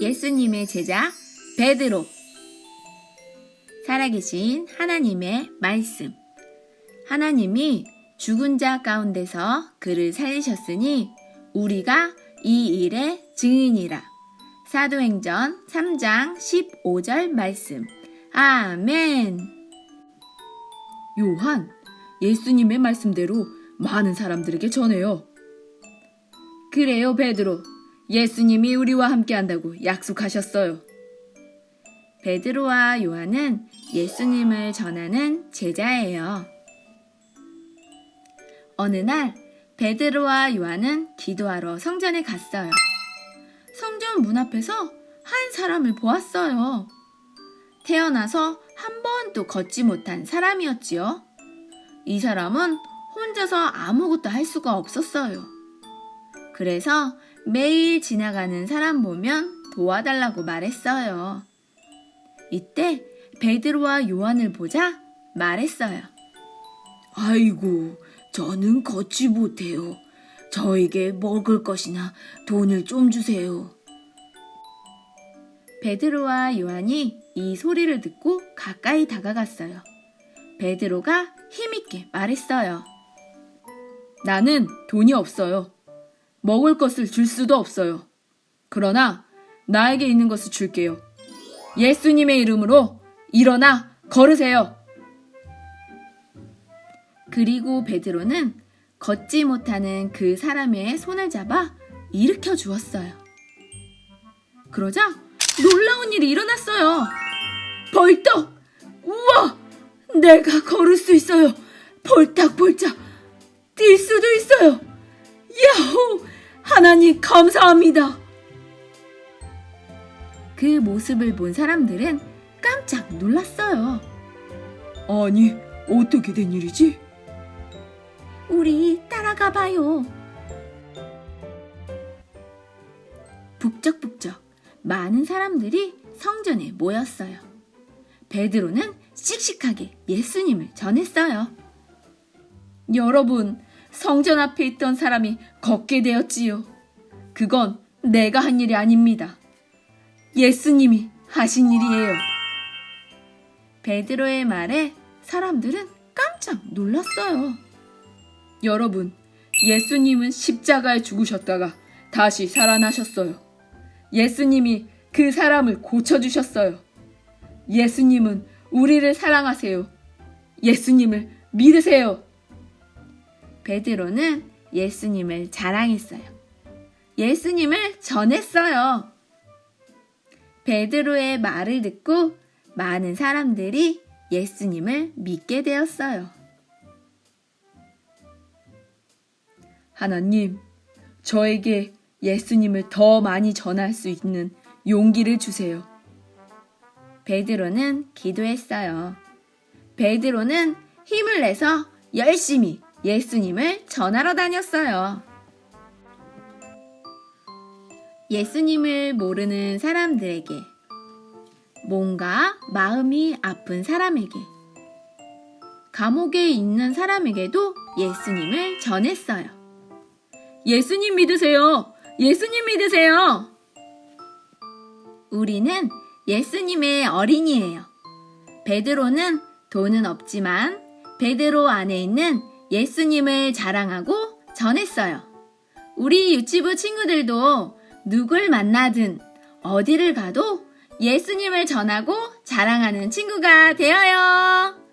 예수님의 제자 베드로. 살아계신 하나님의 말씀. 하나님이 죽은 자 가운데서 그를 살리셨으니 우리가 이 일의 증인이라. 사도행전 3장 15절 말씀. 아멘. 요한 예수님의 말씀대로 많은 사람들에게 전해요. 그래요, 베드로. 예수님이 우리와 함께 한다고 약속하셨어요. 베드로와 요한은 예수님을 전하는 제자예요. 어느 날 베드로와 요한은 기도하러 성전에 갔어요. 성전 문 앞에서 한 사람을 보았어요. 태어나서 한 번도 걷지 못한 사람이었지요. 이 사람은 혼자서 아무것도 할 수가 없었어요. 그래서 매일 지나가는 사람 보면 도와달라고 말했어요. 이때 베드로와 요한을 보자 말했어요. 아이고, 저는 걷지 못해요. 저에게 먹을 것이나 돈을 좀 주세요. 베드로와 요한이 이 소리를 듣고 가까이 다가갔어요. 베드로가 힘있게 말했어요. 나는 돈이 없어요. 먹을 것을 줄 수도 없어요. 그러나 나에게 있는 것을 줄게요. 예수님의 이름으로 일어나 걸으세요. 그리고 베드로는 걷지 못하는 그 사람의 손을 잡아 일으켜 주었어요. 그러자 놀라운 일이 일어났어요. 벌떡! 우와! 내가 걸을 수 있어요. 벌떡벌떡 뛸 수도 있어요. 야호! 하나님 감사합니다. 그 모습을 본 사람들은 깜짝 놀랐어요. 아니, 어떻게 된 일이지? 우리 따라가 봐요. 북적북적 많은 사람들이 성전에 모였어요. 베드로는 씩씩하게 예수님을 전했어요. 여러분, 성전 앞에 있던 사람이 걷게 되었지요. 그건 내가 한 일이 아닙니다. 예수님이 하신 일이에요. 베드로의 말에 사람들은 깜짝 놀랐어요. 여러분, 예수님은 십자가에 죽으셨다가 다시 살아나셨어요. 예수님이 그 사람을 고쳐주셨어요. 예수님은 우리를 사랑하세요. 예수님을 믿으세요. 베드로는 예수님을 자랑했어요. 예수님을 전했어요. 베드로의 말을 듣고 많은 사람들이 예수님을 믿게 되었어요. 하나님, 저에게 예수님을 더 많이 전할 수 있는 용기를 주세요. 베드로는 기도했어요. 베드로는 힘을 내서 열심히 예수님을 전하러 다녔어요. 예수님을 모르는 사람들에게, 뭔가 마음이 아픈 사람에게, 감옥에 있는 사람에게도 예수님을 전했어요. 예수님 믿으세요. 예수님 믿으세요. 우리는 예수님의 어린이에요. 베드로는 돈은 없지만 베드로 안에 있는 예수님을 자랑하고 전했어요. 우리 유치부 친구들도 누굴 만나든 어디를 가도 예수님을 전하고 자랑하는 친구가 되어요.